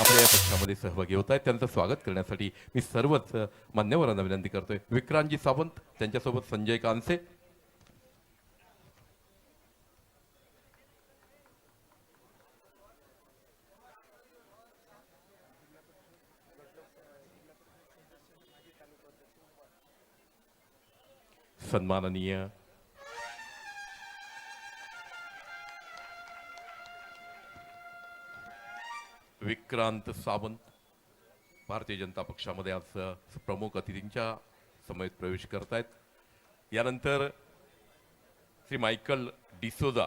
आपल्या या पक्षामध्ये सहभागी होत आहेत. त्यांचं स्वागत करण्यासाठी मी सर्वच मान्यवरांना विनंती करतोय. विक्रांतजी सावंत त्यांच्यासोबत संजय कानसे. सन्माननीय विक्रांत सावंत भारतीय जनता पक्षामध्ये आज प्रमुख अतिथींच्या समेत प्रवेश करत आहेत यानंतर श्री मायकल डिसोजा